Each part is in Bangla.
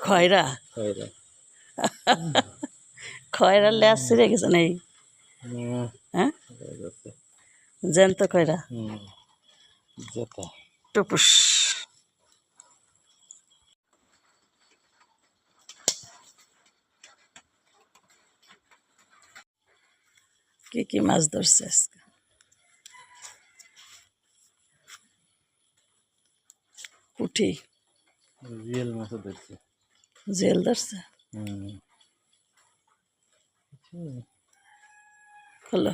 খয়রা। খয়রা। খয়রা লেজ ছিঁড়ে গেছে না এই হুম, হ্যাঁ? হয়ে। জ্যান্ত খয়রা। টুপুস। কি কি মাছ ধরছে আজকে? পুঠি রিয়েল মাছও দেখছি জেল ধরছে। হলো।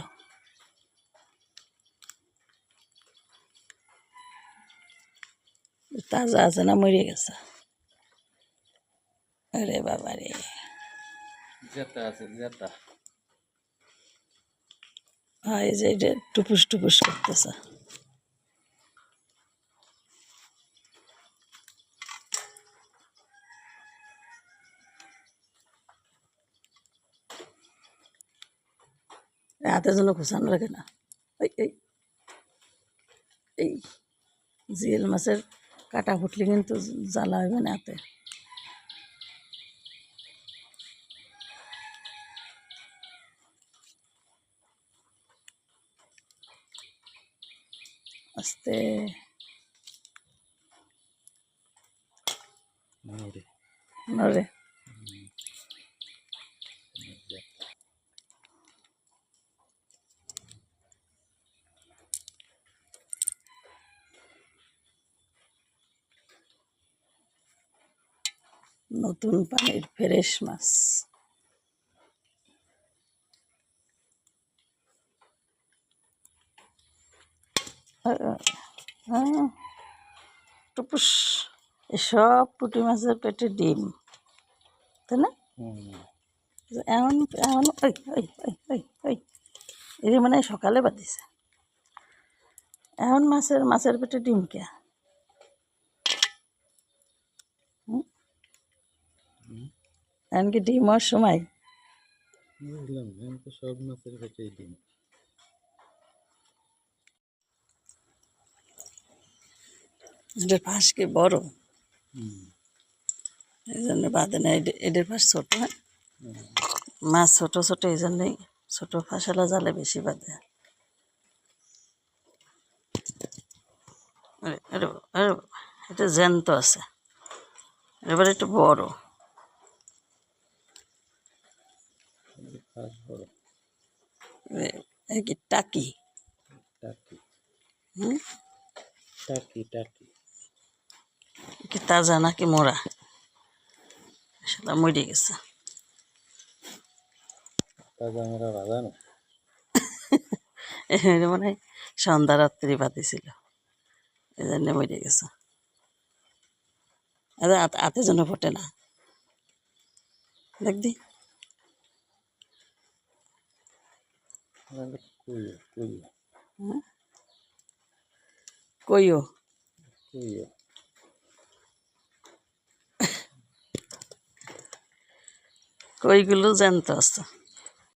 তাজা আছে না মরে গেছে। আরে বাবা রে। যেটা আছে যেটা হ্যাঁ এই যে টুপুস টুপুস করতেছে। হাতে জন্য খুশানো লাগে না এই এই এই জিয়েল মাছের কাটা ফুটলে কিন্তু জ্বালা হবে না হাতে আস্তে নরে নরে নতুন পানির ফ্রেশ মাছ। টুপুস, এসব পুঁটি মাছের পেটে ডিম, তাই না? এমন এমন এই মানে সকালে বাদিছে। এমন মাছের মাছের পেটে ডিম কে? এখন কি ডিম হওয়ার সময়? বুঝলাম তো সব মাছের এদের পাশ কি বড়? এই জন্য বাদে না এদের- এদের পাশ ছোট হ্যাঁ? মাছ ছোট ছোট এই জন্যই ছোট ফাঁসালা জালে বেশি বাঁধে এটা জ্যান্ত আছে। এবার একটু বড়। কি টাকি? টাকি। হুম? টাকি টাকি। কি তাজা নাকি মোরা সেটা মরে গেছে। তাজা বাজা না? মানে সন্ধ্যা রাত্রি বাতিছিল এই জন্য মরে গেছে। হাত- হাতে জন্য ফোটে না। দেখদি কুইও কুইও কইও কুইও কইগুলো জানতে আছে